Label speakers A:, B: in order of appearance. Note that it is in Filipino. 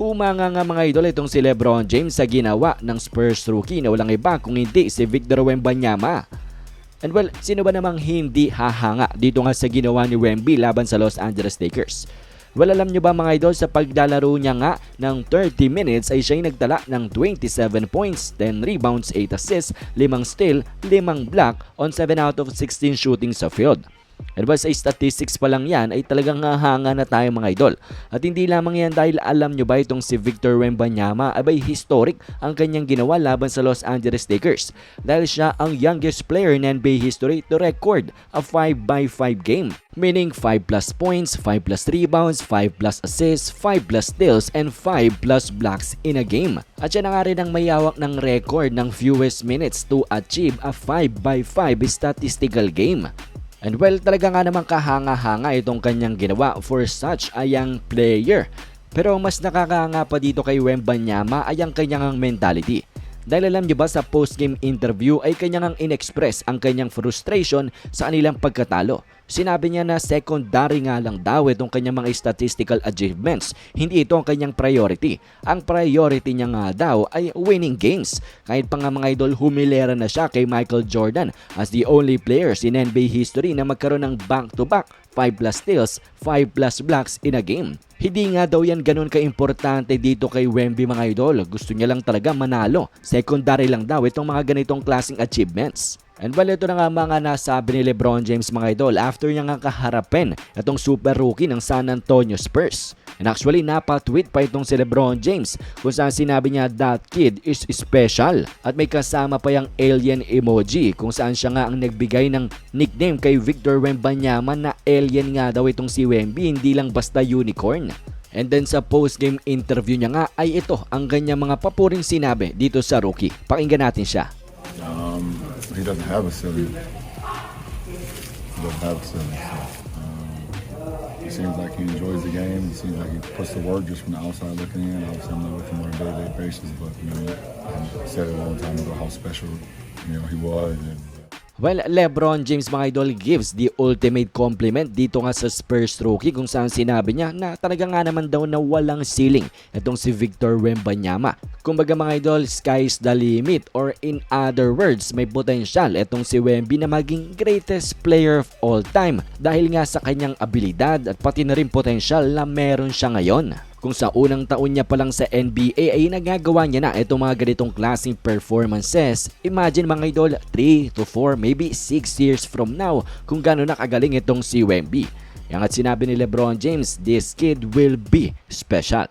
A: Humanga nga mga idol itong si Lebron James sa ginawa ng Spurs rookie na walang iba kung hindi si Victor Wembanyama. And well, sino ba namang hindi hahanga dito nga sa ginawa ni Wemby laban sa Los Angeles Lakers? Well, alam nyo ba mga idol, sa paglalaro niya nga ng 30 minutes ay siya'y nagtala ng 27 points, 10 rebounds, 8 assists, 5 steal, 5 block on 7 out of 16 shooting sa field. And well, sa statistics pa lang yan ay talagang hahanga na tayo mga idol. At hindi lamang yan dahil alam nyo ba itong si Victor Wembanyama abay historic ang kanyang ginawa laban sa Los Angeles Lakers. Dahil siya ang youngest player in NBA history to record a 5x5 game. Meaning 5 plus points, 5 plus rebounds, 5 plus assists, 5 plus steals, and 5 plus blocks in a game. At siya na nga rin ang mayawak ng record ng fewest minutes to achieve a 5x5 statistical game. And well, talaga nga namang kahanga-hanga itong kanyang ginawa for such a young player. Pero mas nakakahanga pa dito kay Wembanyama ay ang kanyang mentality. Dahil alam niyo ba sa post-game interview ay kanyang inexpress ang kanyang frustration sa kanilang pagkatalo. Sinabi niya na secondary nga lang daw itong kanyang mga statistical achievements. Hindi ito ang kanyang priority. Ang priority niya nga daw ay winning games. Kahit pa nga mga idol humilera na siya kay Michael Jordan as the only players in NBA history na magkaroon ng back-to-back 5 plus steals, 5 plus blocks in a game. Hindi nga daw yan ganun kaimportante dito kay Wemby mga idol. Gusto niya lang talaga manalo. Secondary lang daw itong mga ganitong klaseng achievements. And well, ito na nga mga nasabi ni Lebron James mga idol after niya nga kaharapin itong super rookie ng San Antonio Spurs. And actually, napa-tweet pa itong si Lebron James kung saan sinabi niya that kid is special. At may kasama pa yung alien emoji kung saan siya nga ang nagbigay ng nickname kay Victor Wembanyama na alien nga daw itong si Wemby, hindi lang basta unicorn. And then sa post-game interview niya nga ay ito ang ganyang mga papuring sinabi dito sa rookie. Pakinggan natin siya.
B: He doesn't have a ceiling. He doesn't have a ceiling. So, um, it seems like he enjoys the game. It seems like he puts the work just from the outside looking in. Obviously, I'm not with him on a day-to-day basis, but you know, I said it a long time ago how special you know he was. And,
A: Well, Lebron James mga idol gives the ultimate compliment dito nga sa Spurs rookie kung saan sinabi niya na talaga nga naman daw na walang ceiling itong si Victor Wembanyama. Kumbaga mga idol, sky's the limit or in other words, may potential itong si Wemby na maging greatest player of all time dahil nga sa kanyang abilidad at pati na rin potential na meron siya ngayon. Kung sa unang taon niya pa lang sa NBA ay nagagawa niya na itong mga ganitong klaseng performances. Imagine mga idol, 3 to 4, maybe 6 years from now kung gano'n nakagaling itong si Wemby. Yang at sinabi ni Lebron James, this kid will be special.